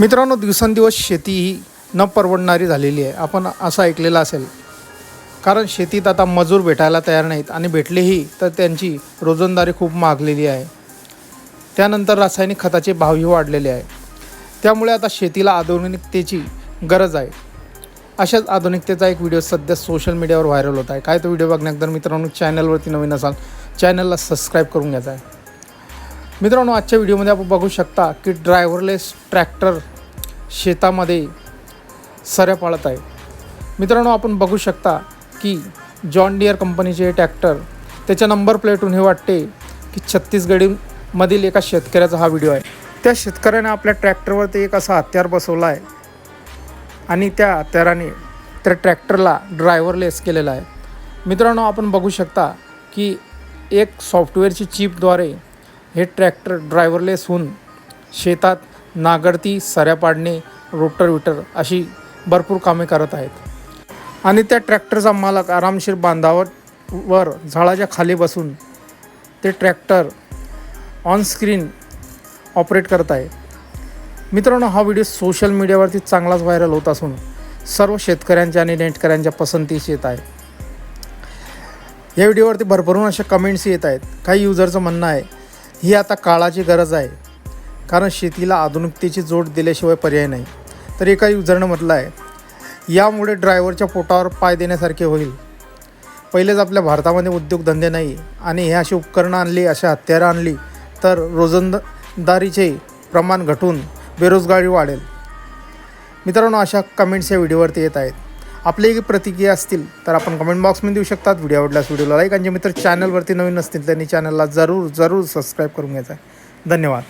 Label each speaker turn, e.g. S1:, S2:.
S1: मित्रांनो दिवसेंदिवस शेती ही न परवडणारी झालेली आहे. आपण असं ऐकलेलं असेल. कारण शेतीत आता मजूर भेटायला तयार नाहीत आणि भेटलेही तर त्यांची रोजंदारी खूप मागलेली आहे. त्यानंतर रासायनिक खताचे भावही वाढलेले आहे. त्यामुळे आता शेतीला आधुनिकतेची गरज आहे. अशाच आधुनिकतेचा एक व्हिडिओ सध्या सोशल मीडियावर व्हायरल होत आहे. काय तो व्हिडिओ बघण्यानंतर मित्रांनो चॅनलवरती नवीन असाल चॅनलला सबस्क्राईब करून घ्यायचा आहे. मित्रांनो आजच्या व्हिडिओमध्ये आपण बघू शकता की ड्रायव्हरलेस ट्रॅक्टर शेतामध्ये सऱ्या पाळत आहे. मित्रांनो आपण बघू शकता की जॉन डिअर कंपनीचे हे ट्रॅक्टर त्याच्या नंबर प्लेटून हे वाटते की छत्तीसगडीमधील एका शेतकऱ्याचा हा व्हिडिओ आहे. त्या शेतकऱ्याने आपल्या ट्रॅक्टरवरती एक असा हत्यार बसवला आहे आणि त्या हत्याराने त्या ट्रॅक्टरला ड्रायव्हरलेस केलेला आहे. मित्रांनो आपण बघू शकता की एक सॉफ्टवेअरची चिपद्वारे हे ट्रॅक्टर ड्रायव्हरलेस होऊन शेतात नागडती सऱ्या पाडणे रोटर विटर अशी भरपूर कामे करत आहेत. आणि त्या ट्रॅक्टरचा मालक आरामशीर बांधावर वर झाडाच्या खाली बसून ते ट्रॅक्टर ऑन स्क्रीन ऑपरेट करत आहे. मित्रांनो हा व्हिडिओ सोशल मीडियावरती चांगलाच व्हायरल होत असून सर्व शेतकऱ्यांच्या आणि नेटकऱ्यांच्या पसंतीस येत आहे. या व्हिडिओवरती भरभरून अशा कमेंट्स येत आहेत. काही युजरचं म्हणणं आहे ही आता काळाची गरज आहे. कारण शेतीला आधुनिकतेची जोड दिल्याशिवाय पर्याय नाही. तर एका युजरनं म्हटलं आहे यामुळे ड्रायव्हरच्या पोटावर पाय देण्यासारखे होईल. पहिलेच आपल्या भारतामध्ये उद्योगधंदे नाही आणि हे अशी उपकरणं आणली अशा हत्यारं आणली तर रोजंदारीचे प्रमाण घटून बेरोजगारी वाढेल. मित्रांनो अशा कमेंट्स या व्हिडिओवरती येत आहेत. आपली प्रतिक्रिया असतील तर आपण कमेंट बॉक्समध्ये देऊ शकतात. व्हिडिओ आवडल्यास व्हिडिओला लाईक आणि जे मित्र चॅनलवरती नवीन असतील त्यांनी चॅनलला जरूर जरूर सबस्क्राईब करून घ्यायचा आहे. धन्यवाद.